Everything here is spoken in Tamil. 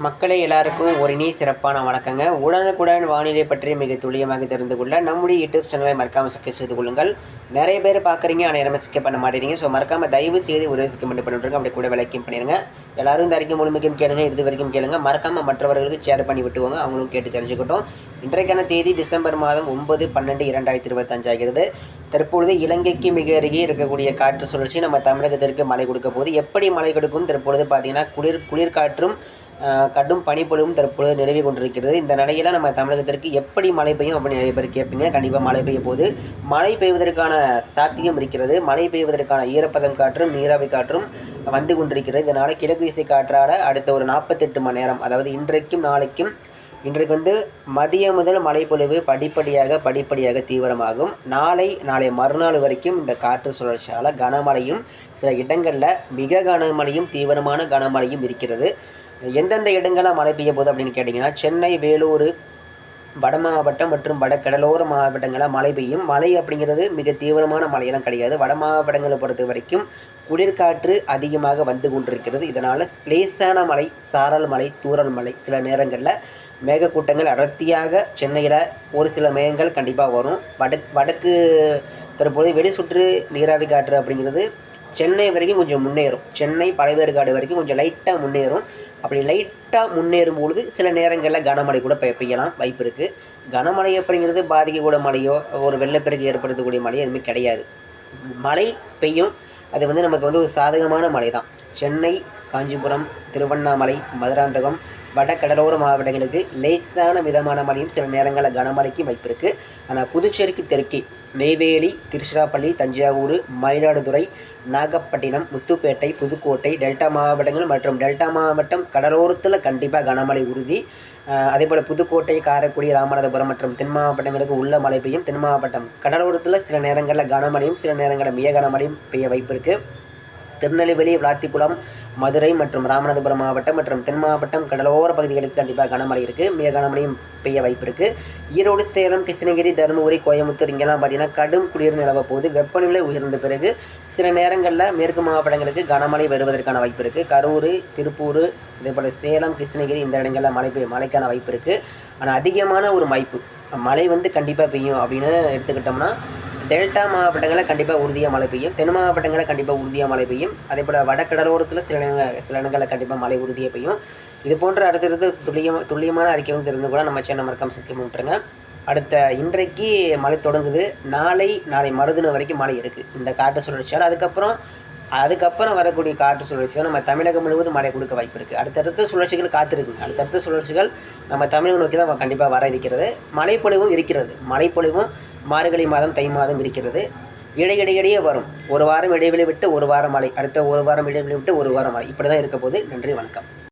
மக்களே எல்லாருக்கும் ஒரு இனிய சிறப்பான வணக்கங்க. உடனுக்குடன் வானிலை பற்றி மிக துல்லியமாக தெரிந்து கொள்ள நம்முடைய யூடியூப் சேனலை மறக்காமல் சப்ஸ்கிரைப் செய்து கொள்ளுங்கள். நிறைய பேர் பார்க்குறீங்க ஆனால் நேரமாக சிக்க பண்ண மாட்டேறீங்க. ஸோ மறக்காமல் தயவு செய்து ஒரு சிக்கமெண்ட் பண்ணிவிட்டுருங்க அப்படி கூட விலைக்கும் பண்ணிடுங்க எல்லாரும் இந்த அறிக்கை முழுமைக்கும் கேளுங்க இது வரைக்கும் கேளுங்க. மறக்காமல் மற்றவர்களுக்கு ஷேர் பண்ணி விட்டுவாங்க அவங்களும் கேட்டு தெரிஞ்சுக்கிட்டோம். இன்றைக்கான தேதி டிசம்பர் மாதம் ஒன்பது பன்னெண்டு இரண்டாயிரத்தி இருபத்தஞ்சு ஆகிறது. தற்பொழுது இலங்கைக்கு மிக அருகே இருக்கக்கூடிய காற்று சுழற்சி நம்ம தமிழகத்திற்கு மழை கொடுக்க போகுது. எப்படி மழை கொடுக்கும்? தற்பொழுது பார்த்தீங்கன்னா குளிர் குளிர்காற்றும் கடும் பனிப்பொழிவும் தற்பொழுது நிலவி கொண்டிருக்கிறது. இந்த நிலையில் நம்ம தமிழகத்திற்கு எப்படி மழை பெய்யும் அப்படின்னு நிறைய பேர் கேட்பீங்க கண்டிப்பாக மழை பெய்ய போது மழை பெய்வதற்கான சாத்தியம் இருக்கிறது. மழை பெய்வதற்கான ஈரப்பதம் காற்றும் நீராவி காற்றும் வந்து கொண்டிருக்கிறது. இதனால் கிழக்கு திசை காற்றாட அடுத்த ஒரு நாற்பத்தெட்டு மணி நேரம் அதாவது இன்றைக்கும் நாளைக்கும் இன்றைக்கு வந்து மதியம் முதல் மழைப்பொழிவு படிப்படியாக படிப்படியாக தீவிரமாகும். நாளை நாளை மறுநாள் வரைக்கும் இந்த காற்று சுழற்சியால் கனமழையும் சில இடங்களில் மிக கனமழையும் தீவிரமான கனமழையும் இருக்கிறது. எந்தெந்த இடங்களில் மழை பெய்ய போகுது அப்படின்னு கேட்டிங்கன்னா சென்னை வேலூர் வட மாவட்டம் மற்றும் வட கடலோர மாவட்டங்களில் மழை பெய்யும். மழை அப்படிங்கிறது மிக தீவிரமான மழையெல்லாம் கிடையாது. வட மாவட்டங்களை பொறுத்த வரைக்கும் குளிர்காற்று அதிகமாக வந்து கொண்டிருக்கிறது. இதனால் லேசான மழை சாரல் மழை தூறல் மழை சில நேரங்களில் மேகக்கூட்டங்கள் அடர்த்தியாக சென்னையில் ஒரு சில மேகங்கள் கண்டிப்பாக வரும். வடக் வடக்கு தற்போது வெடிசுற்று நீராவி காற்று அப்படிங்கிறது சென்னை வரைக்கும் கொஞ்சம் முன்னேறும். சென்னை பழைவேற்காடு வரைக்கும் கொஞ்சம் லைட்டாக முன்னேறும். அப்படி லைட்டாக முன்னேறும் பொழுது சில நேரங்களில் கனமழை கூட பெய் பெய்யலாம். வாய்ப்பு இருக்குது கனமழை அப்படிங்கிறது பாதிக்கக்கூட மழையோ ஒரு வெள்ளப்பெருக்கு ஏற்படுத்தக்கூடிய மழையோ எதுவுமே கிடையாது. மழை பெய்யும். அது வந்து நமக்கு வந்து ஒரு சாதகமான மழை தான் சென்னை காஞ்சிபுரம் திருவண்ணாமலை மதுராந்தகம் வட கடலோர மாவட்டங்களுக்கு லேசான மிதமான மழையும் சில நேரங்களில் கனமழைக்கும் வாய்ப்பு இருக்குது ஆனால் புதுச்சேரிக்கு தெற்கே நெய்வேலி திருச்சிராப்பள்ளி தஞ்சாவூர் மயிலாடுதுறை நாகப்பட்டினம் முத்துப்பேட்டை புதுக்கோட்டை டெல்டா மாவட்டங்கள் மற்றும் டெல்டா மாவட்டம் கடலோரத்தில் கண்டிப்பாக கனமழை உறுதி. அதேபோல் அதே போல் புதுக்கோட்டை காரைக்குடி ராமநாதபுரம் மற்றும் தென் மாவட்டங்களுக்கு உள்ள மழை பெய்யும். தென் மாவட்டம் கடலோரத்தில் சில நேரங்களில் கனமழையும் சில நேரங்களில் மிக கனமழையும் பெய்ய வாய்ப்பு இருக்குது திருநெல்வேலி விளாத்திக்குளம் மதுரை மற்றும் ராமநாதபுரம் மாவட்டம் மற்றும் தென் மாவட்டம் கடலோர பகுதிகளுக்கு கண்டிப்பாக கனமழை இருக்குது மிக கனமழையும் பெய்ய வாய்ப்பு இருக்குது ஈரோடு சேலம் கிருஷ்ணகிரி தருமபுரி கோயம்புத்தூர் இங்கெல்லாம் பார்த்தீங்கன்னா கடும் குளிர் நிலவ போகுது. வெப்பநிலை உயர்ந்த பிறகு சில நேரங்களில் மேற்கு மாவட்டங்களுக்கு கனமழை வருவதற்கான வாய்ப்பு இருக்குது கரூர் திருப்பூர் அதே போல் சேலம் கிருஷ்ணகிரி இந்த இடங்களில் மழை பெய்ய மழைக்கான வாய்ப்பு இருக்குது ஆனால் அதிகமான ஒரு வாய்ப்பு. மழை வந்து கண்டிப்பாக பெய்யும் அப்படின்னு எடுத்துக்கிட்டோம்னா டெல்டா மாவட்டங்களில் கண்டிப்பாக உறுதியாக மழை பெய்யும். தென் மாவட்டங்களில் கண்டிப்பாக உறுதியாக மழை பெய்யும். அதே போல் வடகடலோரத்தில் சில சில இடங்களில் கண்டிப்பாக மழை உறுதியாக பெய்யும். இது போன்ற அடுத்தடுத்து துல்லியம் துல்லியமான அறிக்கை வந்து தெரிந்து கூட நம்ம சேனல் மறக்காம சிக்க விட்டுருங்க. அடுத்த இன்றைக்கு மழை தொடங்குது. நாளை நாளை மறுதினம் வரைக்கும் மழை இருக்குது இந்த காற்று சுழற்சியால் அதுக்கப்புறம் அதுக்கப்புறம் வரக்கூடிய காற்று சுழற்சிகள் நம்ம தமிழகம் முழுவதும் மழை கொடுக்க வாய்ப்பு இருக்குது அடுத்தடுத்த சுழற்சிகள் காத்திருக்குங்க. அடுத்தடுத்த சுழற்சிகள் நம்ம தமிழகம் நோக்கி தான் கண்டிப்பாக வர இருக்கிறது. மழைப்பொழிவும் இருக்கிறது. மழைப்பொழிவும் மார்கழி மாதம் தை மாதம் இருக்கிறது. இடையிடையிடையே வரும். ஒரு வாரம் இடைவெளி விட்டு ஒரு வாரம் மழை. அடுத்த ஒரு வாரம் இடைவெளி விட்டு ஒரு வாரம் மழை. இப்படி தான் இருக்க போது நன்றி வணக்கம்.